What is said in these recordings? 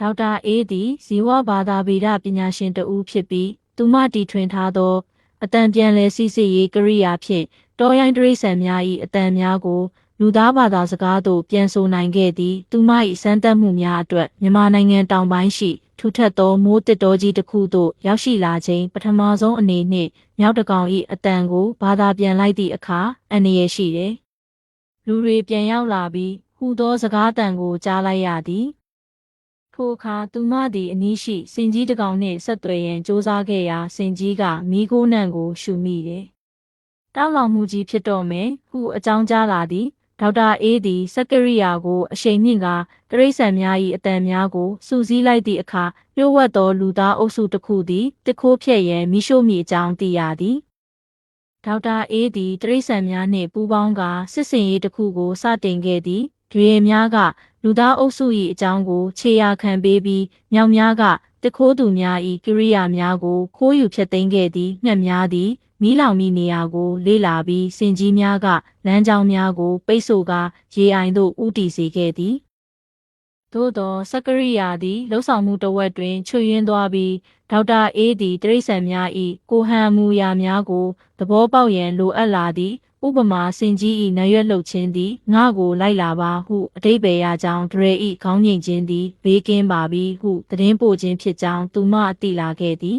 ဒေါက်တာအေးသည်ဇီဝဘာသာဗေဒပညာရှင်တဦးဖြစ်ပြီးသူမတီထွင်ထားသောအတန်ပြန်လည်စစ်စစ်ရေးကရိယာဖြင့်တောရိုင်းတိရစ္ဆာန်များ၏အတန်များကိုလူသားဘာသာစကားသို့ပြန်ဆိုနိုင်ခဲ့သည်သူမ၏စမ်းသပ်မှုများအတွက်မြန်မာနိုင်ငံတောင်ပိုင်းရှိထူထပ်သောမိုးတစ်တော်ကြီးတစ်ခုသို့ရောက်ရှိလာခြင်းပထမဆုံးအနေနှင့်မြောက်တကောင်၏အတန်ကိုဘာသာပြန်လိုက်သည့်အခါအန္တရာယ်ရှိတယ်လူတွေပြန်ရောက်လာပြီးဟူသောစကားတန်ကိုကြားလိုက်ရသည် ထိုအခါသူမသည်အနီးရှိစင်ကြီးတစ်ကောင်နှင့်ဆက်သွယ်ရန်ကြိုးစားခဲ့ရာစင်ကြီးကမိခိုးနံကိုရှုမိတယ်။တောက်လောင်မှုကြီးဖြစ်တော့မယ်ဟုအကြောင်းကြားလာသည်ဒေါက်တာအေးသည်စက်ကရိယာကိုအရှိန်မြင့်ကတရိษံများ၏အတန်များကိုစူးစီးလိုက်သည့်အခါလျှို့ဝှက်သောလူသားအုပ်စုတစ်ခုသည်တစ်ခိုးဖြက်ရန်မိရှို့မိအကြောင်းသိရသည်။ဒေါက်တာအေးသည်တရိษံများနှင့်ပူးပေါင်းကစစ်စင်ရေးတစ်ခုကိုစတင်ခဲ့သည်။တွေများက လူသားအုပ်စု၏အကြောင်းကိုခြေရာခံပေးပြီးမြောင်များကတခိုးသူများ၏ကိရိယာများကိုခိုးယူဖျက်သိမ်းခဲ့သည်ငှက်များသည်မီးလောင်မိနေရာကိုလေ့လာပြီးစင်ကြီးများကလမ်းကြောင်းများကို ပိတ်ဆို့ကာရေအိုင်သို့ဥတီစေခဲ့သည်သို့သောစက္ကရိယာသည်လှုပ်ဆောင်မှုတစ်ဝက်တွင်ချွေရင်းသွားပြီးဒေါက်တာအေးသည်တရိษံများ၏ကိုဟန်မူရာများကိုသဘောပေါက်ရန်လိုအပ်လာသည် ဥပမာစင်ကြီး၏နရွက်လှုပ်ခြင်းသည်ငါကိုလိုက်လာပါဟုအတိတ်ပဲရကြောင်းဒရဲ၏ခေါင်းငိမ်ခြင်းသည်ဘေးကင်းပါပြီဟုသတင်းပို့ခြင်းဖြစ်ကြောင်းသူမအသိလာခဲ့သည်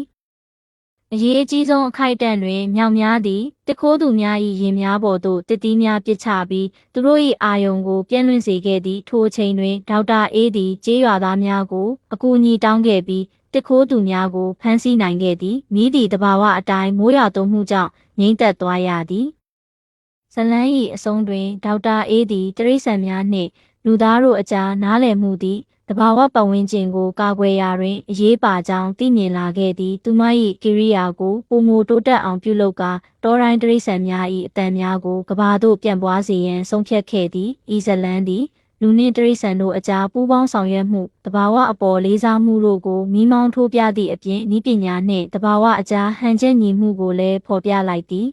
အရေးအကြီးဆုံးအခိုက်အတန့်တွင်မြောင်များသည်တခိုးသူများ၏ရင်များပေါ်သို့တစ်တီးများပစ်ချပြီးသူတို့၏အာယုံကိုပြန့်လွင့်စေခဲ့သည့်ထိုအချိန်တွင်ဒေါက်တာအေးသည်ကျေးရွာသားများကိုအကူအညီတောင်းခဲ့ပြီးတခိုးသူများကိုဖမ်းဆီးနိုင်ခဲ့သည်မိသည့်တဘာဝအတိုင်းမိုးရွာသွန်းမှုကြောင့်ငိမ့်သက်သွားရသည် ဇလန်း၏အဆုံးတွင်ဒေါက်တာအေးသည်တရိษံများနှင့်လူသားတို့အကြားနားလည်မှုသည်တဘာဝပတ်ဝန်းကျင်ကိုကာကွယ်ရာတွင်အရေးပါကြောင်းသိမြင်လာခဲ့သည်သူမ၏ကိရိယာကိုပုံမတိုးတက်အောင်ပြုလုပ်ကာတောတိုင်းတရိษံများ၏အတန်များကိုကဘာသို့ပြန့်ပွားစေရန်ဆုံးဖြတ်ခဲ့သည်ဤဇလန်းသည်လူနှင့်တရိษံတို့အကြားပူးပေါင်းဆောင်ရွက်မှုတဘာဝအပေါ်လေးစားမှုတို့ကိုမိမောင်းထိုးပြသည့်အပြင်ဤပညာနှင့်တဘာဝအကြားဟန်ချက်ညီမှုကိုလည်းဖော်ပြလိုက်သည်